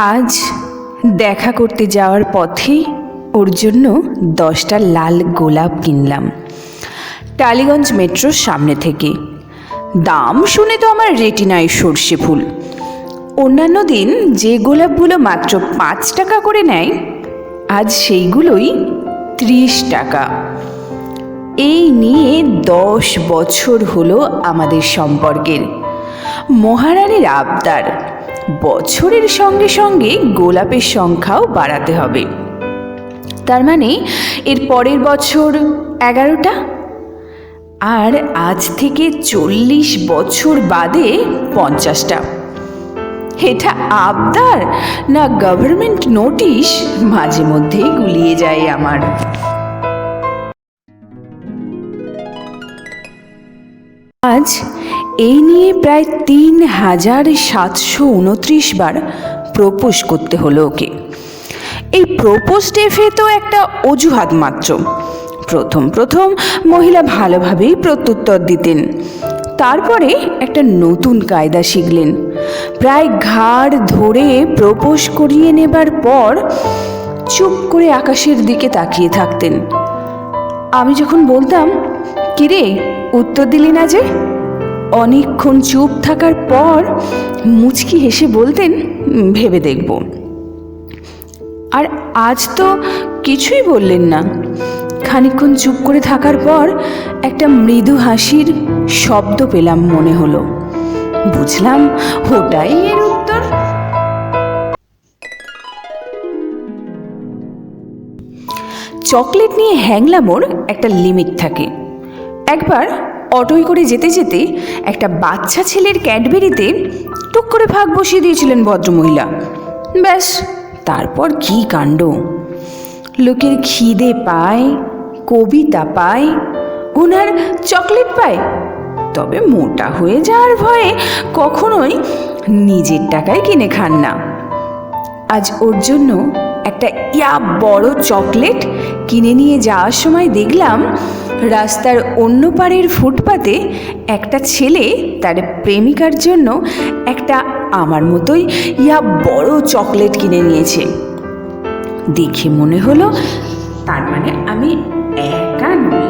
আজ দেখা করতে যাওয়ার পথেই ওর জন্য দশটা লাল গোলাপ কিনলাম। টালিগঞ্জ মেট্রোর সামনে থেকে। দাম শুনে তো আমার রেটিনায় সর্ষে ফুল। অন্যান্য দিন যে গোলাপগুলো মাত্র পাঁচ টাকা করে নেয়, আজ সেইগুলোই ত্রিশ টাকা। এই নিয়ে দশ বছর হলো আমাদের সম্পর্কের। মহারানীর আবদার। বছরের সঙ্গে সঙ্গে গোলাপের সংখ্যাও বাড়াতে হবে। তার মানে এর পরের বছর এগারোটা? আর আজ থেকে চল্লিশ বছর বাদে পঞ্চাশটা। এটা আবদার না গভর্নমেন্ট নোটিশ মাঝে মধ্যেই গুলিয়ে যায় আমার? আজ এই নিয়ে প্রায় তিন হাজার সাতশো উনত্রিশ বার প্রপোজ করতে হলো ওকে। এই প্রপোজ ডেফে তো একটা অজুহাত মাত্র। প্রথম প্রথম মহিলা ভালোভাবেই প্রত্যুত্তর দিতেন। তারপরে একটা নতুন কায়দা শিখলেন। প্রায় ঘাড় ধরে প্রপোজ করিয়ে নেবার পর চুপ করে আকাশের দিকে তাকিয়ে থাকতেন। আমি যখন বলতাম, কিরে, উত্তর দিলি না যে? অনেকক্ষণ চুপ থাকার পর মুচকি হেসে বলতেন ভেবে দেখব। আর আজ তো কিছুই বললেন না। খানিকক্ষণ চুপ করে থাকার পর একটা মৃদু হাসির শব্দ পেলাম মনে হলো। বুঝলাম ওটাই এর উত্তর। চকলেট নিয়ে হ্যাংলামোর একটা লিমিট থাকে। একবার অটোয় করে যেতে যেতে একটা বাচ্চা ছেলের ক্যাডবেরিতে টুক করে ভাগ বসিয়ে দিয়েছিলেন ভদ্রমহিলা। ব্যাস, তারপর কি কাণ্ড? লোকের খিদে পায়, কবিতা পায় ওনার চকলেট পায়। তবে মোটা হয়ে যাওয়ার ভয়ে কখনোই নিজের টাকায় কিনে খান না। আজ ওর জন্য একটা ইয়া বড় চকলেট কিনে নিয়ে যাওয়ার সময় দেখলাম রাস্তার অন্য পাড়ের ফুটপাতে একটা ছেলে তার প্রেমিকার জন্য একটা আমার মতোই ইয়া বড় চকলেট কিনে নিয়েছে। দেখে মনে হলো তার মানে আমি একা নই।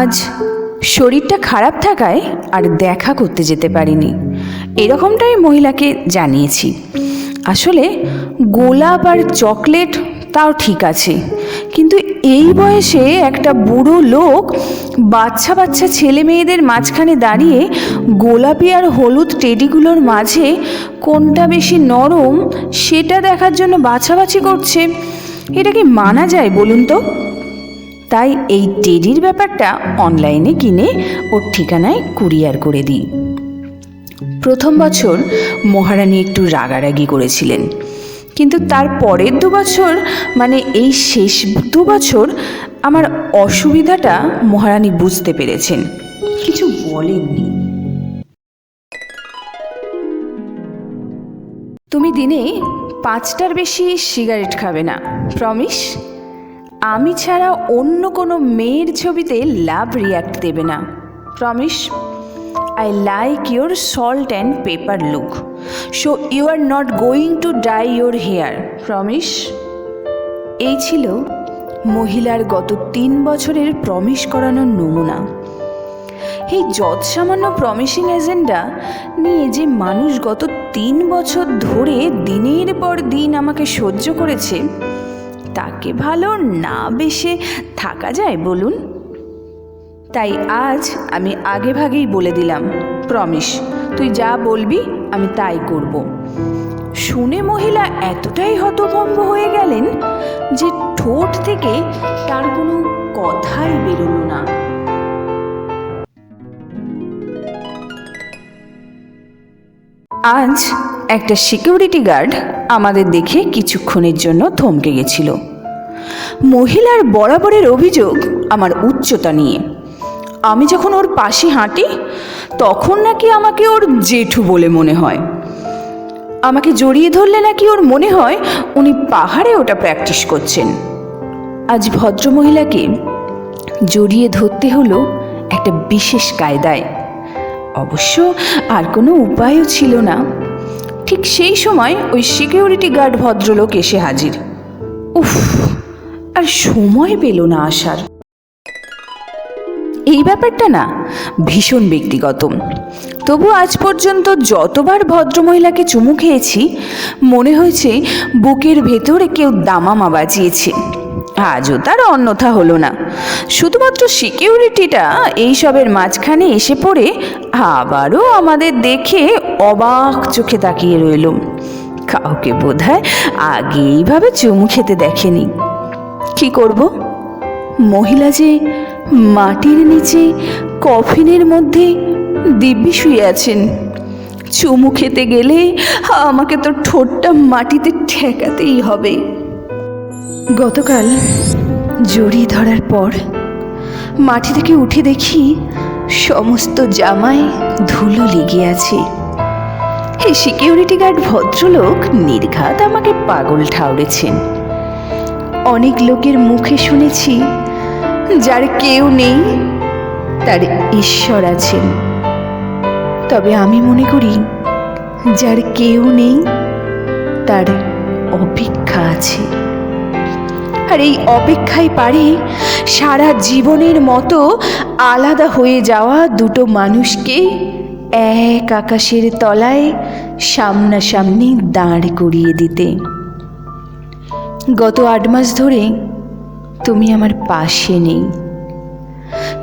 আজ শরীরটা খারাপ থাকায় আর দেখা করতে যেতে পারিনি। এরকমটাই মহিলাকে জানিয়েছি। আসলে গোলাপ আর চকলেট তাও ঠিক আছে। কিন্তু এই বয়সে একটা বুড়ো লোক বাচ্চা বাচ্চা ছেলে মেয়েদের মাঝখানে দাঁড়িয়ে গোলাপি আর হলুদ টেডিগুলোর মাঝে কোনটা বেশি নরম সেটা দেখার জন্য বাছাবাছি করছে। এটা কি মানা যায় বলুন তো? তাই এই টেডির ব্যাপারটা অনলাইনে কিনে ওর ঠিকানায় কুরিয়ার করে দিই। প্রথম বছর মহারানী একটু রাগারাগি করেছিলেন। কিন্তু তার পরের দু বছর মানে এই শেষ দু বছর, আমার অসুবিধাটা মহারানী বুঝতে পেরেছেন। কিছু বলেননি। তুমি দিনে পাঁচটার বেশি সিগারেট খাবে না, প্রমিস। আমি ছাড়া অন্য কোনো মেয়ের ছবিতে লাভ রিয়াক্ট দেবে না, promise. I like your salt and pepper look so you are not going to dye your hair promise এই ছিল মহিলার গত তিন বছরের প্রমিস করানোর নমুনা। এই যৎসামান্য প্রমিসিং এজেন্ডা নিয়ে যে মানুষ গত তিন বছর ধরে দিনের পর দিন আমাকে সহ্য করেছে, তাকে ভালো না বেশে থাকা যায়, বলুন? তাই আজ আমি আগে ভাগেই বলে দিলাম, প্রমিস, তুই যা বলবি আমি তাই করব। শুনে মহিলা এতটাই হতভম্ব হয়ে গেলেন যে ঠোঁট থেকে তার কোনো কথাই বেরোল না। আজ একটা সিকিউরিটি গার্ড আমাদের দেখে কিছুক্ষণের জন্য থমকে গেছিল। মহিলার বরাবরের অভিযোগ আমার উচ্চতা নিয়ে। আমি যখন ওর পাশে হাঁটি, তখন নাকি আমাকে ওর জেঠু বলে মনে হয়। আমাকে জড়িয়ে ধরলে নাকি ওর মনে হয় উনি পাহাড়ে ওটা প্র্যাকটিস করছেন। আজ ভদ্রমহিলাকে জড়িয়ে ধরতে হলো একটা বিশেষ কায়দায়। অবশ্য আর কোনো উপায়ও ছিল না। ঠিক সেই সময় ওই সিকিউরিটি গার্ড ভদ্রলোক এসে হাজির। উফ, আর সময় পেল না আসার। এই ব্যাপারটা না ভীষণ ব্যক্তিগত। তবু আজ পর্যন্ত যতবার ভদ্রমহিলাকে চুমু খেয়েছি, মনে হয়েছে বুকের ভেতরে কেউ দামামা বাজিয়েছে। আজও তার অন্যথা হলো না। শুধুমাত্র সিকিউরিটিটা এইসবের মাঝখানে এসে পড়ে আবারও আমাদের দেখে অবাক চোখে তাকিয়ে রইল। কাউকে বোধহয় আগে এইভাবে চুমু খেতে দেখেনি। কি করব? মহিলা যে মাটির নিচে কফিনের মধ্যে দিব্যি শুয়ে আছেন, চুমু খেতে গেলে আমাকে তো ঠোঁটটা মাটিতে ঠেকাতেই হবে। গতকাল জড়ি ধরার পর মাটি থেকে উঠে দেখি সমস্ত জামায় ধুলো লেগে আছে। এই সিকিউরিটি গার্ড ভদ্রলোক নির্ঘাত আমাকে পাগল ঠাউরেছেন। অনেক লোকের মুখে শুনেছি যার কেউ নেই, তার ঈশ্বর আছেন। তবে আমি মনে করি, যার কেউ নেই, তার অপেক্ষা আছে। আর এই অপেক্ষায় পারে সারা জীবনের মতো আলাদা হয়ে যাওয়া দুটো মানুষকে এক আকাশের তলায় সামনাসামনি দাঁড় করিয়ে দিতে। গত আট মাস ধরে তুমি আমার পাশে নেই।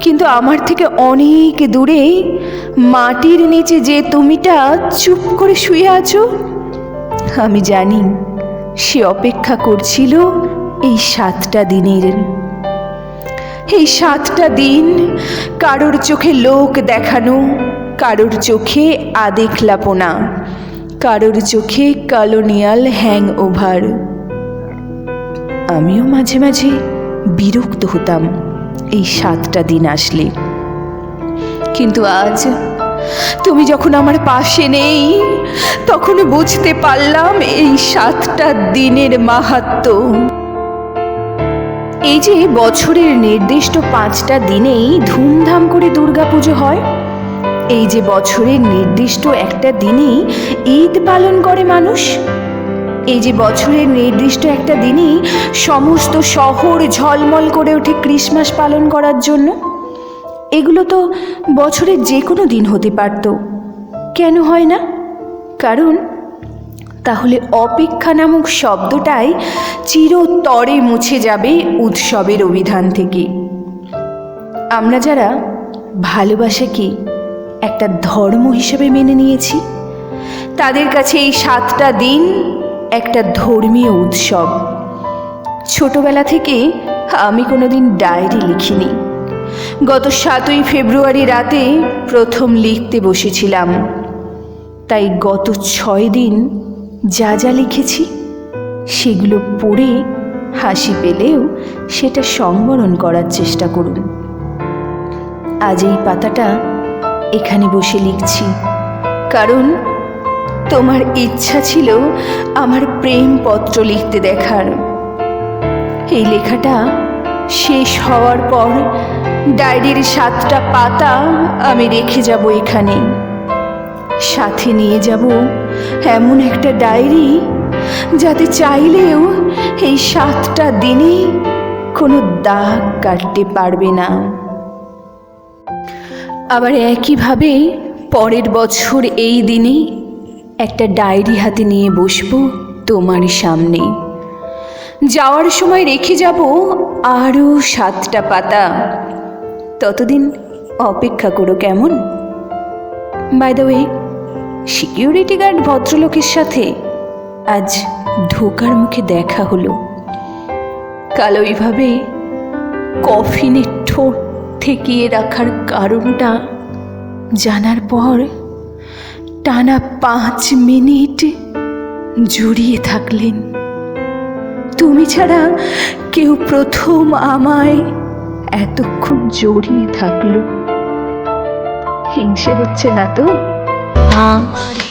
কিন্তু আমার থেকে অনেক দূরে মাটির নিচে যে তুমিটা চুপ করে শুয়ে আছো, আমি জানি সে অপেক্ষা করছিল এই সাতটা দিনের। এই সাতটা দিন কারোর চোখে লোক দেখানো, কারোর চোখে আদেখলাপনা কারোর চোখে কলোনিয়াল হ্যাং ওভার। আমিও মাঝে মাঝে বিরক্ত হতাম এই সাতটা দিন আসলে। কিন্তু আজ তুমি যখন আমার পাশে নেই তখন বুঝতে পারলাম এই সাতটা দিনের মাহাত্ম। এই যে বছরের নির্দিষ্ট পাঁচটা দিনেই ধুমধাম করে দুর্গাপুজো হয়, এই যে বছরের নির্দিষ্ট একটা দিনেই ঈদ পালন করে মানুষ এই যে বছরের নির্দিষ্ট একটা দিনই সমস্ত শহর ঝলমল করে ওঠে ক্রিসমাস পালন করার জন্য। এগুলো তো বছরের যে কোনো দিন হতে পারত। কেন হয় না? কারণ তাহলে অপেক্ষা নামক শব্দটাই চিরতরে মুছে যাবে উৎসবের অভিধান থেকে। আমরা যারা ভালোবাসাকে একটা ধর্ম হিসেবে মেনে নিয়েছি? তাদের কাছে এই সাতটা দিন একটা ধর্মীয় উৎসব। ছোটবেলা থেকে আমি কোনোদিন ডায়েরি লিখিনি। গত সাতই ফেব্রুয়ারি রাতে প্রথম লিখতে বসেছিলাম। তাই গত ছয় দিন যা যা লিখেছি, সেগুলো পড়ে হাসি পেলেও সেটা সংবরণ করার চেষ্টা করুন। আজ এই পাতাটা এখানে বসে লিখছি। কারণ তোমার ইচ্ছা ছিল আমার প্রেম পত্র লিখতে দেখার। এই লেখাটা শেষ হওয়ার পর ডায়েরির সাতটা পাতা আমি রেখে যাব এখানে। সাথে নিয়ে যাব এমন একটা ডায়েরি যাতে চাইলেও এই সাতটা দিনে কোনো দাগ কাটতে পারবে না। আবার একইভাবে পরের বছর এই দিনে একটা ডায়েরি হাতে নিয়ে বসবো তোমার সামনে। যাওয়ার সময় রেখে যাব আরও সাতটা পাতা। ততদিন অপেক্ষা করো কেমন? By the way security guard ভদ্রলোকের সাথে আজ ঢোকার মুখে দেখা হলো। কাল ওইভাবে কফিনের ঠোঁট ঠেকিয়ে রাখার কারণটা জানার পর টানা পাঁচ মিনিট জড়িয়ে থাকলেন। তুমি ছাড়া কেউ প্রথম আমায় এতক্ষণ জড়িয়ে থাকল। হিংসে হচ্ছে না তো? আমার